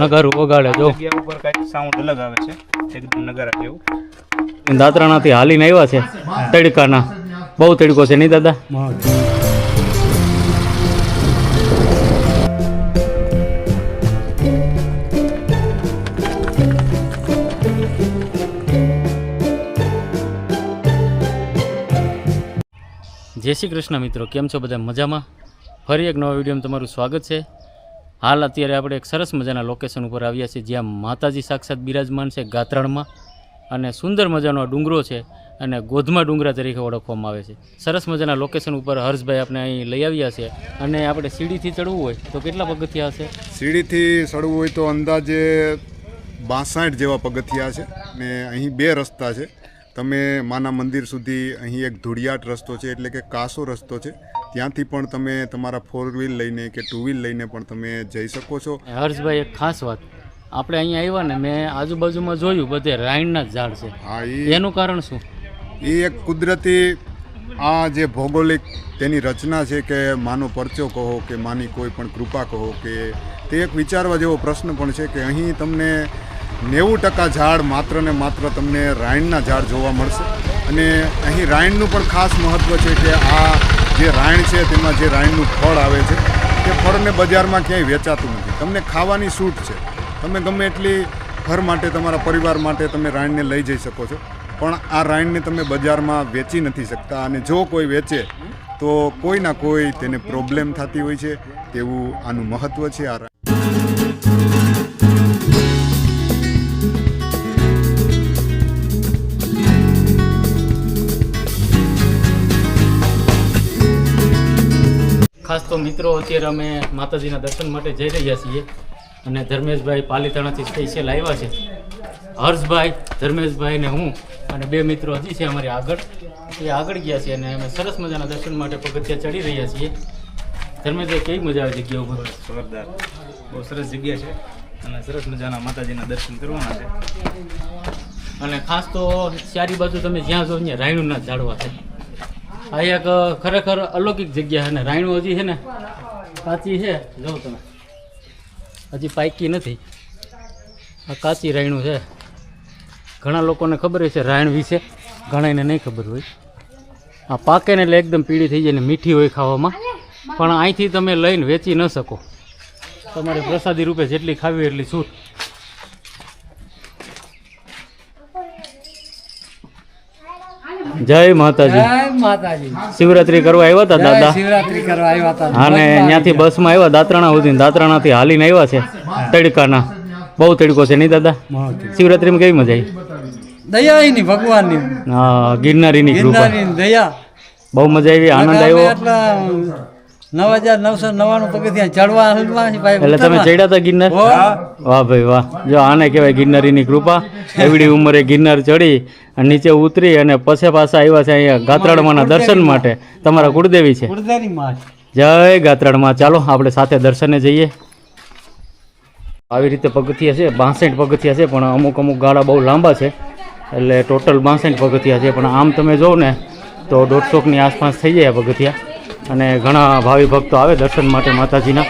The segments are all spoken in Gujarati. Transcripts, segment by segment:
નગારું વગાડે જો. જગ્યા ઉપર કાંઈક સાઉન્ડ અલગ આવે છે એકદમ નગારા જેવું દાતરાણાથી હાલીને આવ્યા છે તડકાના. બહુ તડકો છે નહીં દાદા? જય શ્રી કૃષ્ણ મિત્રો કેમ છો બધા? મજામાં? ફરી એક નવા વિડીયોમાં તમારું સ્વાગત છે. હાલ અત્યારે આપણે એક સરસ મજાના લોકેશન ઉપર આવ્યા છીએ, જ્યાં માતાજી સાક્ષાત બિરાજમાન છે ગાત્રણમાં અને સુંદર મજાનો ડુંગરો છે અને ગોધમા ડુંગરા તરીકે ઓળખવામાં આવે છે. સરસ મજાના લોકેશન ઉપર હર્ષભાઈ આપણે અહીં લઈ આવ્યા છે અને આપણે સીડીથી ચડવું હોય તો કેટલા પગથિયા હશે? સીડીથી ચડવું હોય તો અંદાજે બાસઠ જેવા પગથિયા છે ને અહીં બે રસ્તા છે. તમે માના મંદિર સુધી અહીં એક ધૂળિયાટ રસ્તો છે એટલે કે કાસો રસ્તો છે. ત્યાંથી પણ તમે તમારા ફોર વ્હીલ લઈને કે ટુ વ્હીલ લઈને પણ તમે જઈ શકો છો. હર્ષભાઈ એક ખાસ વાત. આપણે અહીંયા આવ્યા ને મેં આજુબાજુમાં જોયું બધે રાઈણના જ ઝાડ છે. હા એનું કારણ શું? એ એક કુદરતી આ જે ભૌગોલિક તેની રચના છે કે માનો પરચો કહો કે માની કોઈ પણ કૃપા કહો કે તે એક વિચારવા જેવો પ્રશ્ન પણ છે કે અહીં તમને નેવું ટકા ઝાડ માત્ર ને માત્ર તમને રાયણના ઝાડ જોવા મળશે. અને અહીં રાયણનું પણ ખાસ મહત્ત્વ છે કે આ જે રાયણ છે તેમાં જે રાયણનું ફળ આવે છે, તે ફળને બજારમાં ક્યાંય વેચાતું નથી. તમને ખાવાની છૂટ છે. તમે ગમે એટલી ઘર માટે, તમારા પરિવાર માટે તમે રાયણને લઈ જઈ શકો છો. પણ આ રાયણને તમે બજારમાં વેચી નથી શકતા. અને જો કોઈ વેચે, તો કોઈના કોઈ તેને પ્રોબ્લેમ થતી હોય છે. તેવું આનું મહત્ત્વ છે. આ ખાસ તો મિત્રો અત્યારે અમે માતાજીના દર્શન માટે જઈ રહ્યા છીએ અને ધર્મેશભાઈ પાલીતાણાથી સ્પેશિયલ આવ્યા છે. હર્ષભાઈ ધર્મેશભાઈ ને હું અને બે મિત્રો હજી છે અમારી આગળ. એ આગળ ગયા છે અને અમે સરસ મજાના દર્શન માટે પગથિયા ચડી રહ્યા છીએ. ધર્મેશભાઈ કેવી મજા આવે જગ્યા ઉપર? જોરદાર. બહુ સરસ જગ્યા છે અને સરસ મજાના માતાજીના દર્શન કરવાના છે. અને ખાસ તો ચારી બાજુ તમે જ્યાં જો ત્યાં રાયણુના ઝાડવા છે. આ એક ખરેખર અલૌકિક જગ્યા છે ને, રાયણું હજી છે ને, કાચી છે. જો તમે, હજી પાકી નથી. આ કાચી રાયણું છે. ઘણા લોકોને ખબર છે, રાયણ વિશે. ઘણાને નહીં ખબર હોય. આ પાકે ને એટલે એકદમ પીળી થઈ જાય ને મીઠી હોય ખાવામાં. પણ અહીંથી તમે લઈને વેચી ન શકો. તમારે પ્રસાદી રૂપે જેટલી ખાવી એટલી છૂટ. જય માતાજી. જય માતાજી. શિવરાત્રી કરવા આવ્યા હતા દાદા? શિવરાત્રી કરવા આવ્યા હતા. અને ત્યાંથી બસમાં આવ્યા દાત્રાણા સુધી. દાત્રાણાથી હાલીને આવ્યા છે તડકાના. બહુ તડકો છે નહીં દાદા? શિવરાત્રીમાં કેવી મજા આવી? દયા ભગવાનની. હા ગિરનારીની કૃપા. દયા. બહુ મજા આવી આનંદ આવ્યો? નવ હજાર નવસો નવ્વાણું પગથિયાં ચડવા હલવા ભાઈ એટલે તમે ચડ્યા હતા ગિરનાર? વાહ ભાઈ વાહ. જો આને કહેવાય ગિરનારીની કૃપા. એવડી ઉંમરે ગિરનાર ચડી અને નીચે ઉતરી અને પછી પાછા આવ્યા છે અહીંયા ગાત્રાળમાના દર્શન માટે. તમારા કુળદેવી છે. જય ગાત્રાળમાં. ચાલો આપણે સાથે દર્શને જઈએ. આવી રીતે પગથિયા છે બાસઠ પગથિયા છે પણ અમુક અમુક ગાળા બહુ લાંબા છે. એટલે ટોટલ બાસઠ પગથિયા છે પણ આમ તમે જોવો ને તો દોઢસોની આસપાસ થઈ જાય પગથિયા. અને ઘણા ભાવિ ભક્તો આવે દર્શન માટે માતાજીના.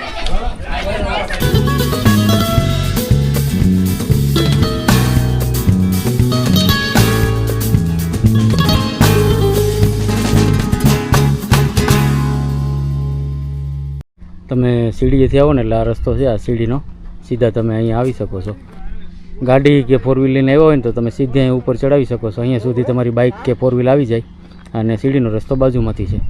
તમે સીડીએથી આવો ને એટલે આ રસ્તો છે, આ સીડીનો. સીધા તમે અહીંયા આવી શકો છો. ગાડી કે ફોર વ્હીલ લઈને આવ્યા હોય ને તો તમે સીધે અહીં ઉપર ચડાવી શકો છો. અહીંયા સુધી તમારી બાઇક કે ફોર વ્હીલ આવી જાય અને સીડીનો રસ્તો બાજુમાંથી છે.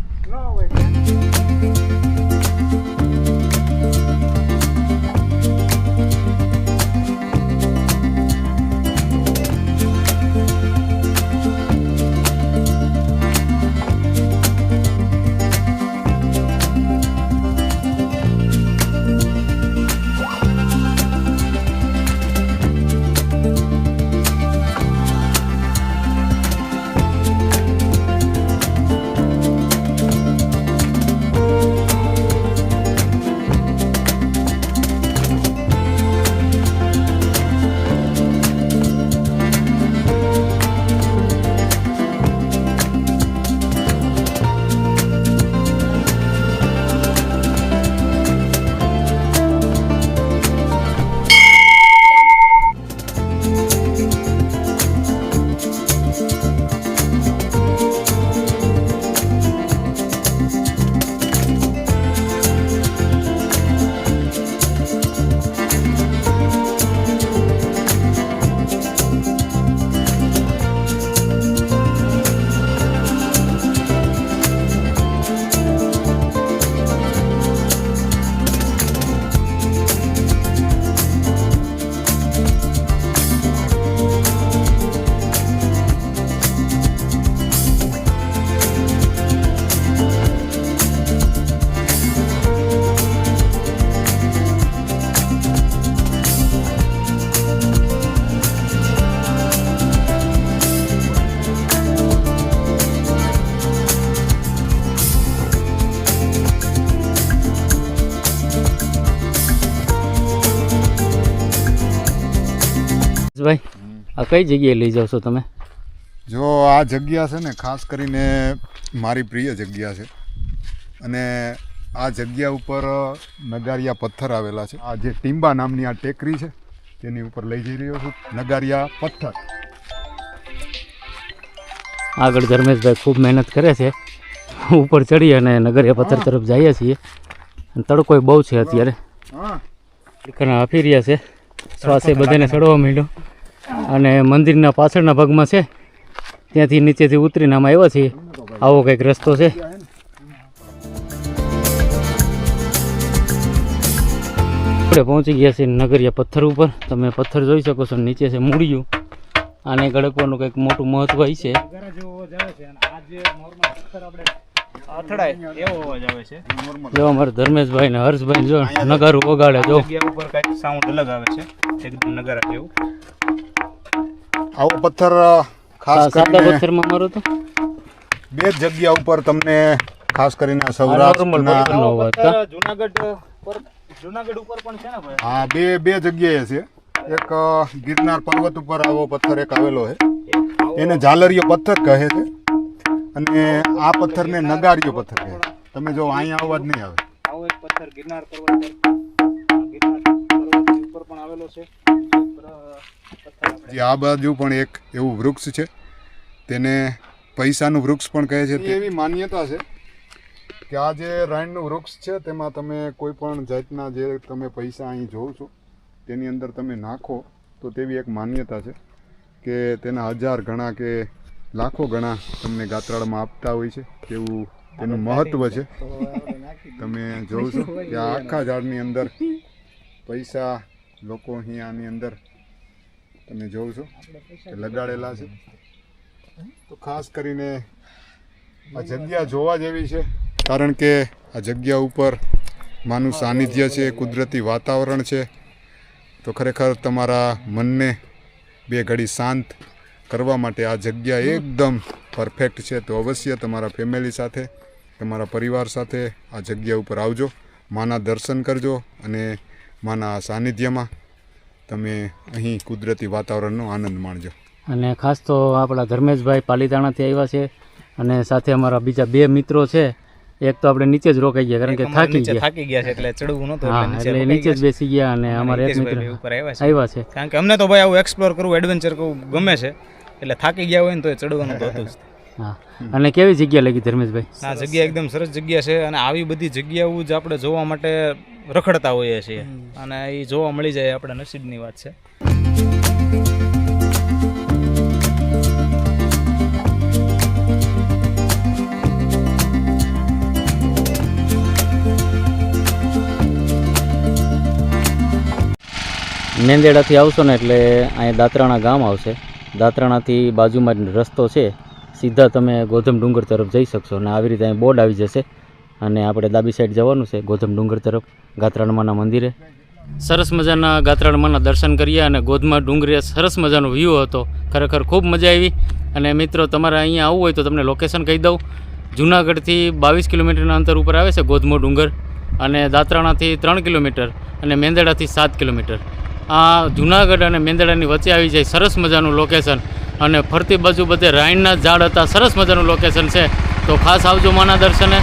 આ કઈ જગ્યાએ લઈ જાવ છો તમે? જો આ જગ્યા છે ને ખાસ કરીને મારી પ્રિય જગ્યા છે. અને આ જગ્યા ઉપર નગારિયા પથ્થર આવેલા છે. આ જે ટીમ્બા નામની આ ટેકરી છે તેની ઉપર લઈ જઈ રહ્યો છું. નગારિયા પથ્થર. આગળ ધર્મેશભાઈ ખૂબ મહેનત કરે છે. ઉપર ચડી અને નગરિયા પથ્થર તરફ જઈએ છીએ. અને તડકો બહુ છે અત્યારે. હા. આપી રહ્યા છે. શ્વાસે બધાને ચડવા માંડ્યો. અને મંદિરના પાછળના ભાગમાં છે. ત્યાંથી નીચેથી ઉતરીને આમાં આવ્યા છીએ. આવો કંઈક રસ્તો છે. આપણે પહોંચી ગયા છીએ નગરિયા પથ્થર ઉપર. તમે પથ્થર જોઈ શકો છો નીચે છે મૂળિયું. આને ગળકવાનું કંઈક મોટું મહત્વ હોય છે. જે અમારે ધર્મેશભાઈ ને હર્ષભાઈ જો નગારું વગાડે જો. ઉપર કાંઈક સાઉન્ડ અલગ આવે છે. એકદમ નગારા જેવું. આવો પથ્થર ખાસ કરીને પથ્થરમાં મારો તો. બે જગ્યા ઉપર તમને ખાસ કરીને સૌરાષ્ટ્રના જુનાગઢ પર જુનાગઢ ઉપર પણ છે ને ભાઈ? હા બે બે જગ્યાએ છે. એક ગિરનાર પર્વત ઉપર આવો પથ્થર એક આવેલો છે. એને ઝાલરિયો પથ્થર કહે છે. અને આ પથ્થરને નગારિયો પથ્થર કહે તમે જો અહીંયા અવાજ નહીં આવે. આવો એક પથ્થર ગિરનાર પર્વત પર ગિરનાર પર્વત ઉપર પણ આવેલો છે. જે આ બાજુ પણ એક એવું વૃક્ષ છે. તેને પૈસાનું વૃક્ષ પણ કહે છે એવી માન્યતા છે કે આ જે રાયણનું વૃક્ષ છે તેમાં તમે કોઈ પણ જાતના જે તમે પૈસા અહીં જોઉં છો તેની અંદર તમે નાખો તો તેવી એક માન્યતા છે કે તેના હજાર ગણા કે લાખો ગણા તમને ગાત્રાળમાં આપતા હોય છે તેવું તેનું મહત્વ છે. તમે જોઉં છો કે આખા ઝાડની અંદર પૈસા લોકો અહીંયાની અંદર તમે જોઉં છો? કે લગાડેલા છે. તો ખાસ કરીને આ જગ્યા જોવા જેવી છે. કારણ કે આ જગ્યા ઉપર માનું સાનિધ્ય છે, કુદરતી વાતાવરણ છે. તો ખરેખર તમારા મનને બે ઘડી શાંત કરવા માટે આ જગ્યા એકદમ પરફેક્ટ છે. તો અવશ્ય તમારા ફેમિલી સાથે, તમારા પરિવાર સાથે આ જગ્યા ઉપર આવજો. માના દર્શન કરજો અને માના સાનિધ્યમાં તમે અહીં કુદરતી વાતાવરણનો આનંદ માણજો. અને ખાસ તો આપણા ધર્મેશભાઈ પાલીતાણાથી આવ્યા છે અને સાથે અમારા બીજા બે મિત્રો છે. એક તો આપણે નીચે જ રોકાઈ ગયા કારણ કે થાકી ગયા. થાકી ગયા છે એટલે ચડવું નહોતું હા એટલે નીચે જ બેસી ગયા અને અમારે એક મિત્ર ઉપર આવ્યા છે. આવ્યા છે. કારણ કે અમને તો ભાઈ આવું એક્સપ્લોર કરવું એડવેન્ચર કરવું ગમે છે એટલે થાકી ગયા હોય ને તો એ ચડવાનું તો હતું જ. હા. અને કેવી જગ્યા લાગી ધર્મેશભાઈ? આ જગ્યા એકદમ સરસ જગ્યા છે અને આવી બધી જગ્યાઓ જ આપણે જોવા માટે રખડતા હોઈએ છીએ. અને એ જોવા મળી જાય આપણે નસીબની વાત છે. નેંદેડાથી આવશો ને એટલે અહીંયા દાતરાણા ગામ આવશે. દાતરાણાથી બાજુમાં રસ્તો છે. સીધા તમે ગોધમ ડુંગર તરફ જઈ શકશો અને આવી રીતે અહીં બોર્ડ આવી જશે અને આપણે ડાબી સાઈડ જવાનું છે ગોધમ ડુંગર તરફ, ગાત્રાણમાના મંદિરે. સરસ મજાના ગાત્રાણમાના દર્શન કર્યા અને ગોધમા ડુંગરે સરસ મજાનો વ્યૂ હતો. ખરેખર ખૂબ મજા આવી. અને મિત્રો, તમારે અહીંયા આવવું હોય તો તમને લોકેશન કહી દઉં. જુનાગઢથી બાવીસ કિલોમીટરના અંતર ઉપર આવે છે ગોધમો ડુંગર અને દાતરાણાથી ત્રણ કિલોમીટર અને મેંદડાથી સાત કિલોમીટર. આ જુનાગઢ અને મેંદડાની વચ્ચે આવી જાય સરસ મજાનું લોકેશન અને ફરતી બાજુ બધે રાઈણના ઝાડ હતા. સરસ મજાનું લોકેશન છે. તો ખાસ આવજો માના દર્શને.